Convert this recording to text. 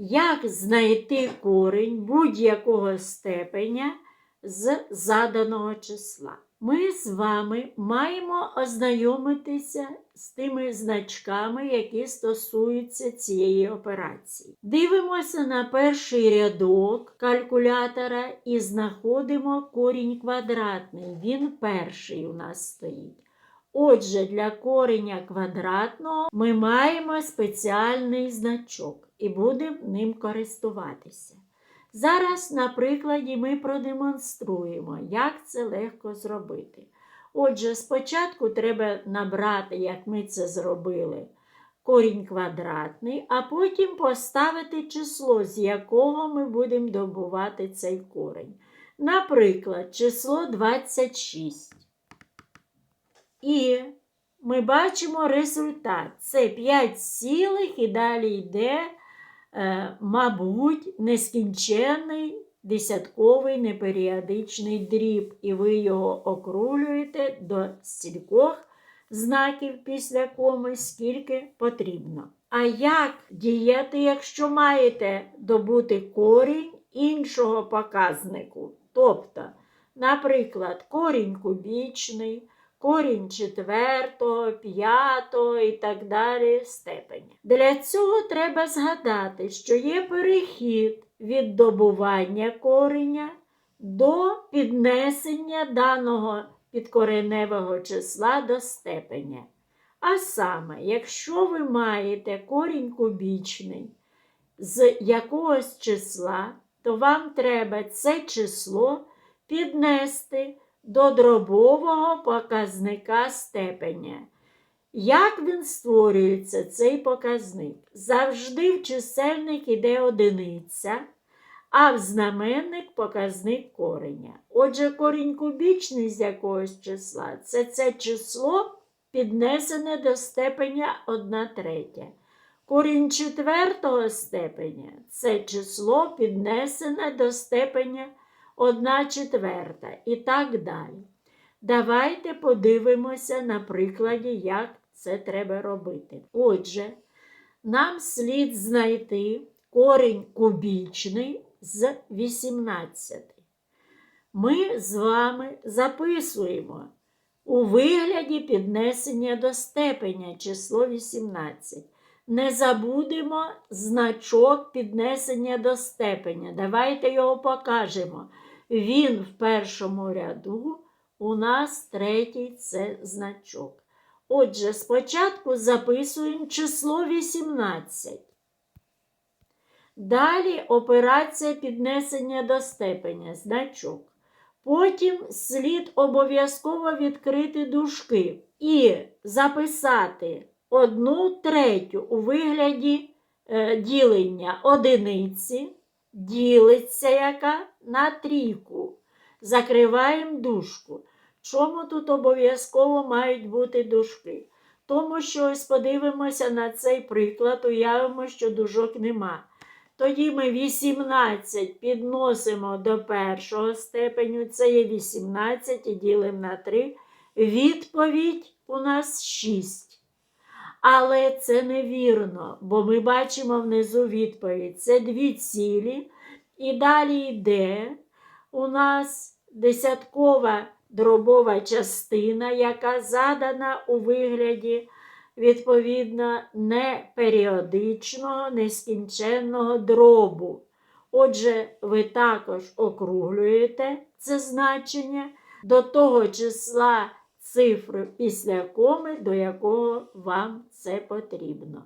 Як знайти корінь будь-якого степеня з заданого числа? Ми з вами маємо ознайомитися з тими значками, які стосуються цієї операції. Дивимося на перший рядок калькулятора і знаходимо корінь квадратний. Він перший у нас стоїть. Отже, для кореня квадратного ми маємо спеціальний значок і будемо ним користуватися. Зараз, на прикладі, ми продемонструємо, як це легко зробити. Отже, спочатку треба набрати, як ми це зробили, корінь квадратний, а потім поставити число, з якого ми будемо добувати цей корінь. Наприклад, число 26. І ми бачимо результат. Це 5 цілих і далі йде, мабуть, нескінченний десятковий неперіодичний дріб, і ви його окрулюєте до стількох знаків після коми, скільки потрібно. А як діяти, якщо маєте добути корінь іншого показнику? Тобто, наприклад, корінь кубічний, корінь четвертого, п'ятого і так далі степеня. Для цього треба згадати, що є перехід від добування кореня до піднесення даного підкореневого числа до степеня. А саме, якщо ви маєте корінь кубічний з якогось числа, то вам треба це число піднести до дробового показника степеня. Як він створюється, цей показник? Завжди в чисельник іде одиниця, а в знаменник показник кореня. Отже, корінь кубічний з якогось числа це це число піднесене до степеня 1 третя. Корінь четвертого степеня це число піднесене до степеня 1 четверта і так далі. Давайте подивимося на прикладі, як це треба робити. Отже, нам слід знайти корінь кубічний з 18. Ми з вами записуємо у вигляді піднесення до степеня число 18. Не забудемо значок піднесення до степеня. Давайте його покажемо. Він в першому ряду, у нас третій це значок. Отже, спочатку записуємо число 18. Далі операція піднесення до степеня, значок. Потім слід обов'язково відкрити дужки і записати одну третю у вигляді е, ділення одиниці, ділиться яка на трійку. Закриваємо дужку. Чому тут обов'язково мають бути дужки? Тому що ось подивимося на цей приклад, уявимо, що дужок нема. Тоді ми 18 підносимо до першого степеню, це є 18 і ділимо на 3. Відповідь у нас 6. Але це невірно, бо ми бачимо внизу відповідь. Це дві цілі. І далі йде у нас десяткова дробова частина, яка задана у вигляді відповідно неперіодичного, нескінченного дробу. Отже, ви також округлюєте це значення до того числа цифри після коми, до якого вам це потрібно.